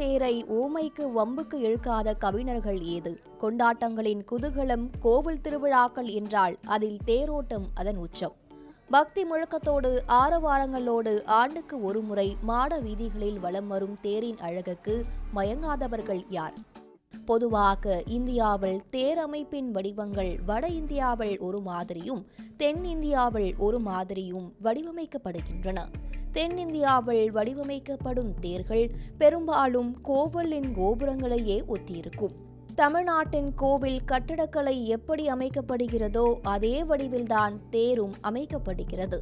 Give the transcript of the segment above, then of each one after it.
தேரை ஊமைக்கு வம்புக்கு இழுக்காத கவிஞர்கள் ஏது? கொண்டாட்டங்களின் குதூகலம் கோவில் திருவிழாக்கள் என்றால் அதில் தேரோட்டம் அதன் உச்சம். பக்தி முழக்கத்தோடு ஆரவாரங்களோடு ஆண்டுக்கு ஒருமுறை மாட வீதிகளில் வலம் வரும் தேரின் அழகுக்கு மயங்காதவர்கள் யார்? பொதுவாக இந்தியாவில் தேர் அமைப்பின் வடிவங்கள் வட இந்தியாவில் ஒரு மாதிரியும் தென்னிந்தியாவில் ஒரு மாதிரியும் வடிவமைக்கப்படுகின்றன. தென்னிந்தியாவில் வடிவமைக்கப்படும் தேர்கள் பெரும்பாலும் கோவிலின் கோபுரங்களையே ஒத்தியிருக்கும். தமிழ்நாட்டின் கோவில் கட்டடக்கலை எப்படி அமைக்கப்படுகிறதோ அதே வடிவில்தான் தேரும் அமைக்கப்படுகிறது.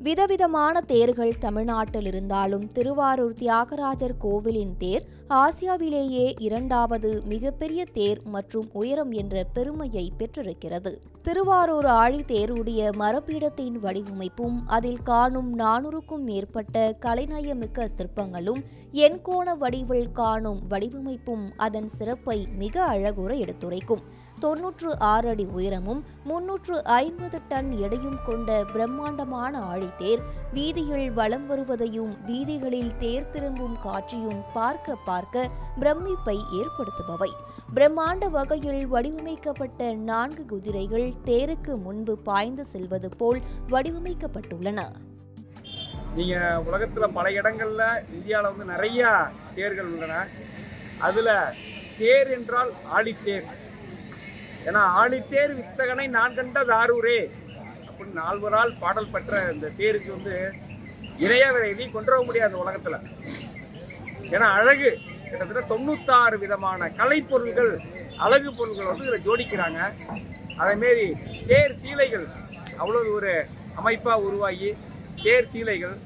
விதவிதமான தேர்கள் தமிழ்நாட்டில் இருந்தாலும் திருவாரூர் தியாகராஜர் கோவிலின் தேர் ஆசியாவிலேயே இரண்டாவது மிகப்பெரிய தேர் மற்றும் உயரம் என்ற பெருமையை பெற்றிருக்கிறது. திருவாரூர் ஆழி தேருடைய மரப்பீடத்தின் வடிவமைப்பும் அதில் காணும் நானூறுக்கும் மேற்பட்ட கலைநயமிக்க சிற்பங்களும் எண்கோண வடிவில் காணும் வடிவமைப்பும் அதன் சிறப்பை மிக அழகுற எடுத்துரைக்கும். தொன்னூற்று ஆறு அடி உயரமும் முன்னூற்று ஐம்பது டன் எடையும் கொண்ட பிரம்மாண்டமான ஆழித்தேர். வீதியில் வலம் வருவதையும் வீதிகளில் தேர் திரும்பும் காட்சியும் பார்க்க பார்க்க பிரமிப்பை ஏற்படுத்துபவை. பிரம்மாண்ட வகையில் வடிவமைக்கப்பட்ட நான்கு குதிரைகள் தேருக்கு முன்பு பாய்ந்து செல்வது போல் வடிவமைக்கப்பட்டுள்ளன. நீங்க உலகத்துல பல இடங்கள்ல இந்தியாவில் வந்து நிறைய தேர்கள் உள்ளன. அதுல தேர் என்றால் ஆழித்தேர். ஏன்னா ஆணித்தேர் வித்தகனை நான் கண்ட தாரூரே. அப்படின்னு நால்வரால் பாடல் பெற்ற இந்த தேருக்கு வந்து இணைய எதையும் கொண்டு வர முடியாது உலகத்தில். ஏன்னா அழகு கிட்டத்தட்ட தொண்ணூத்தாறு விதமான கலைப்பொருள்கள் அழகு பொருள்கள் வந்து இதில் ஜோடிக்கிறாங்க. அதேமாரி தேர் சீலைகள் அவ்வளோ ஒரு அமைப்பாக உருவாகி தேர் சீலைகள்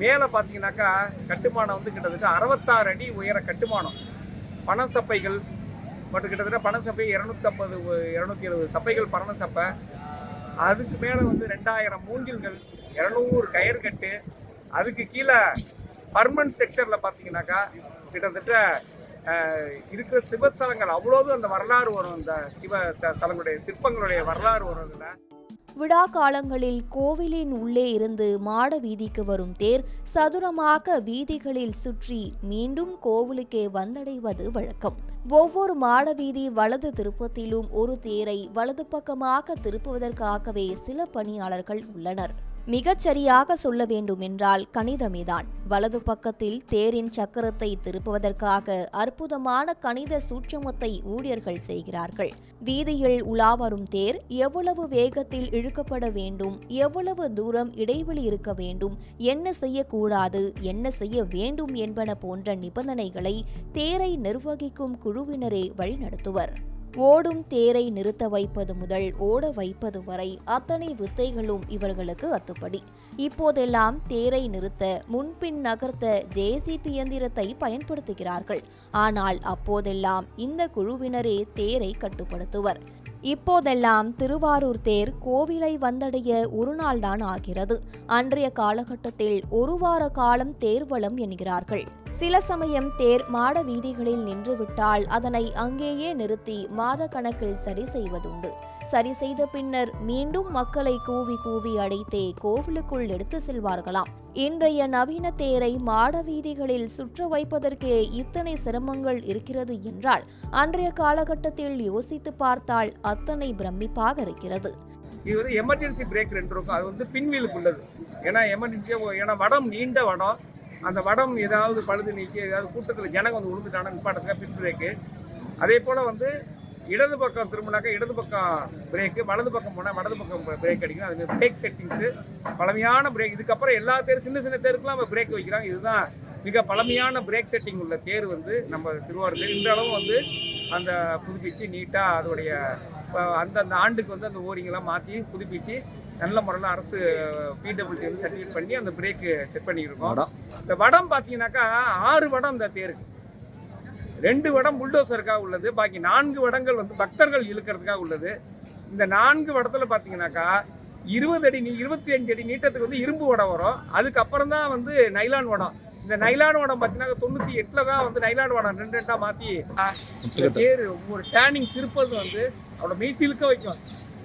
மேலே பார்த்தீங்கன்னாக்கா கட்டுமானம் வந்து கிட்டத்தட்ட அறுபத்தாறு அடி உயர கட்டுமானம். பணசப்பைகள் பட் கிட்டத்தட்ட பண சப்பை இரநூத்தம்பது இரநூத்தி எழுபது சப்பைகள் பண சப்பை அதுக்கு மேலே வந்து ரெண்டாயிரம் மூங்கில்கள் இரநூறு கயிறு கட்டு. அதுக்கு கீழே பர்மனன்ட் செக்ஷனில் பார்த்தீங்கன்னாக்கா கிட்டத்தட்ட இருக்கிற சிவஸ்தலங்கள் அவ்வளோதும் அந்த வரலாறு வரும் அந்த சிவ த- தலங்களுடைய சிற்பங்களுடைய வரலாறு வரும் இதில் விழா காலங்களில் கோவிலின் உள்ளே இருந்து மாட வீதிக்கு வரும் தேர் சதுரமாக வீதிகளில் சுற்றி மீண்டும் கோவிலுக்கே வந்தடைவது வழக்கம். ஒவ்வொரு மாட வீதி வலது திருப்பத்திலும் ஒரு தேரை வலது பக்கமாக திருப்புவதற்காகவே சில பணியாளர்கள் உள்ளனர். மிகச்சரியாக சொல்ல வேண்டுமென்றால் கணிதமேதான். வலது பக்கத்தில் தேரின் சக்கரத்தை திருப்புவதற்காக அற்புதமான கணித சூட்சமத்தை ஊழியர்கள் செய்கிறார்கள். வீதியில் உலா வரும் தேர் எவ்வளவு வேகத்தில் இழுக்கப்பட வேண்டும் எவ்வளவு தூரம் இடைவெளி இருக்க வேண்டும் என்ன செய்யக்கூடாது என்ன செய்ய வேண்டும் என்பன போன்ற நிபந்தனைகளை தேரை நிர்வகிக்கும் குழுவினரே வழிநடத்துவர். ஓடும் தேரை நிறுத்த வைப்பது முதல் ஓட வைப்பது வரை அத்தனை வித்தைகளும் இவர்களுக்கு அத்துப்படி. இப்போதெல்லாம் தேரை நிறுத்த முன்பின் நகர்த்த ஜேசிபி இயந்திரத்தை பயன்படுத்துகிறார்கள். ஆனால் அப்போதெல்லாம் இந்த குழுவினரே தேரை கட்டுப்படுத்துவர். இப்போதெல்லாம் திருவாரூர் தேர் கோவிலை வந்தடைய ஒரு நாள்தான் ஆகிறது. அன்றைய காலகட்டத்தில் ஒரு வார காலம் தேர்வலம் என்கிறார்கள். சில சமயம் தேர் மாட வீதிகளில் நின்றுவிட்டால் அதனை அங்கேயே நிறுத்தி மாத கணக்கில் சரி செய்வதுண்டு. சரி செய்த பின்னர் மீண்டும் மக்களை கூவி கூவி அடைத்தே கோவிலுக்குள் எடுத்து செல்வார்களாம். இன்றைய நவீன தேரை மாட வீதிகளில் சுற்ற வைப்பதற்கே இத்தனை சிரமங்கள் இருக்கிறது என்றால் அன்றைய காலகட்டத்தில் யோசித்து பார்த்தால் அத்தனை பிரமிப்பாக இருக்கிறது. இது வந்து எமர்ஜென்சி பிரேக் ரெண்டு இருக்கும். அது வந்து பின்வீலுக்கு உள்ளது. ஏன்னா எமர்ஜென்சியாக ஏன்னா வடம் நீண்ட வடம். அந்த வடம் ஏதாவது பழுது நீக்கி ஏதாவது கூட்டத்தில் ஜனங்க வந்து விழுந்துட்டானா நிப்பாட்டத்துக்காக பின் பிரேக்கு அதே போல் வந்து இடது பக்கம் திரும்பினாக்கா இடது பக்கம் பிரேக்கு வலது பக்கம் போனால் வலது பக்கம் பிரேக் அடிக்கணும். அது பிரேக் செட்டிங்ஸு பழமையான பிரேக் இதுக்கப்புறம் எல்லா தேர் சின்ன சின்ன தேருக்குலாம் நம்ம பிரேக் வைக்கிறாங்க. இதுதான் மிக பழமையான பிரேக் செட்டிங் உள்ள தேர் வந்து நம்ம திருவாரூர் தேர் இன்றளவும் வந்து அந்த புதுப்பிச்சு நீட்டாக அதோடைய அந்தந்த ஆண்டுக்கு வந்து அந்த ஓரிங்கெல்லாம் மாற்றி புதுப்பிச்சு நல்ல முறையில் அரசு பிடபிள்யூடி வந்து சர்டிஃபிகேட் பண்ணி அந்த பிரேக்கு செட் பண்ணியிருக்கோம். இந்த வடம் பார்த்தீங்கன்னாக்கா ஆறு வடம் இந்த தேருக்கு ரெண்டு வடம் புல்டோசருக்காக உள்ளது பாக்கி நான்கு வடங்கள் வந்து பக்தர்கள் இழுக்கிறதுக்காக உள்ளது. இந்த நான்கு வடத்தில் பார்த்தீங்கன்னாக்கா இருபது அடி இருபத்தி அஞ்சு அடி நீட்டத்துக்கு வந்து இரும்பு வடம் வரும். அதுக்கப்புறம் தான் வந்து நைலான் வடம். இந்த நைலான் வடம் பார்த்தீங்கன்னா தொண்ணூற்றி எட்டில் தான் வந்து நைலான் வடம் ரெண்டு ரெண்டாக மாற்றி தேர் ஒவ்வொரு டேனிங் திருப்பது வந்து அவ்வளோ மெய் சிலுக்க வைக்கும்.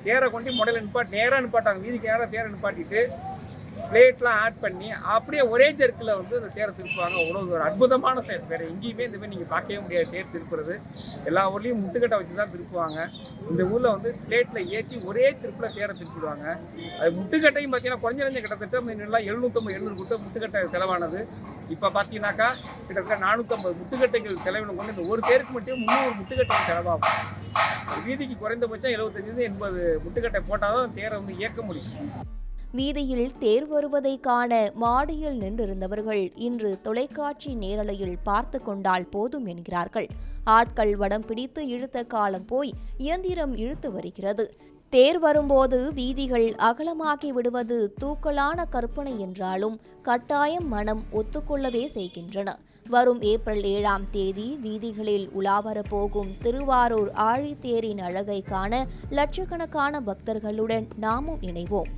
தேரை கொண்டு முடையில நிப்பாட்டி நேராக நிப்பாட்டாங்க. வீதிக்கு நேராக தேரை நிப்பாட்டிட்டு பிளேட்லாம் ஆட் பண்ணி அப்படியே ஒரே ஜெர்க்கில் வந்து அந்த தேரை திருப்புவாங்க. அவ்வளோ ஒரு அற்புதமான செயல். வேறு எங்கேயுமே இந்த மாதிரி நீங்கள் பார்க்கவே முடியாது. தேர் திருப்புறது. எல்லா ஊர்லேயும் முட்டுக்கட்டை வச்சு தான் திருப்புவாங்க. இந்த ஊரில் வந்து பிளேட்டில் ஏற்றி ஒரே திருப்பில் தேரை திருப்பிடுவாங்க. அது முட்டுக்கட்டையும் பார்த்தீங்கன்னா குறைஞ்ச குறைஞ்ச கிட்டத்தட்ட நல்லா எழுநூற்றம்பது எழுநூறு கொடுத்த முட்டுக்கட்டை செலவானது. இப்போ பார்த்தீங்கன்னாக்கா கிட்டத்தட்ட நானூற்றம்பது முட்டுக்கட்டைகள் செலவினம் கொண்டு இந்த ஒரு தேருக்கு மட்டும் முந்நூறு முட்டுக்கட்டைகள் செலவாகும். வீதிக்கு குறைந்தபட்சம் எழுபத்தஞ்சு எண்பது முட்டுக்கட்டை போட்டால் தான் தேரை வந்து இயக்க முடியும். வீதியில் தேர் வருவதை காண மாடியில் நின்றிருந்தவர்கள் இன்று தொலைக்காட்சி நேரலையில் பார்த்து கொண்டால் போதும் என்கிறார்கள். ஆட்கள் வடம் பிடித்து இழுத்த காலம் போய் இயந்திரம் இழுத்து வருகிறது. தேர் வரும்போது வீதிகள் அகலமாக்கி விடுவது தூக்கலான கற்பனை என்றாலும் கட்டாயம் மனம் ஒத்துக்கொள்ளவே செய்கின்றன. வரும் ஏப்ரல் ஏழாம் தேதி வீதிகளில் உலாவரப்போகும் திருவாரூர் ஆழித்தேரின் அழகை காண லட்சக்கணக்கான பக்தர்களுடன் நாமும் இணைவோம்.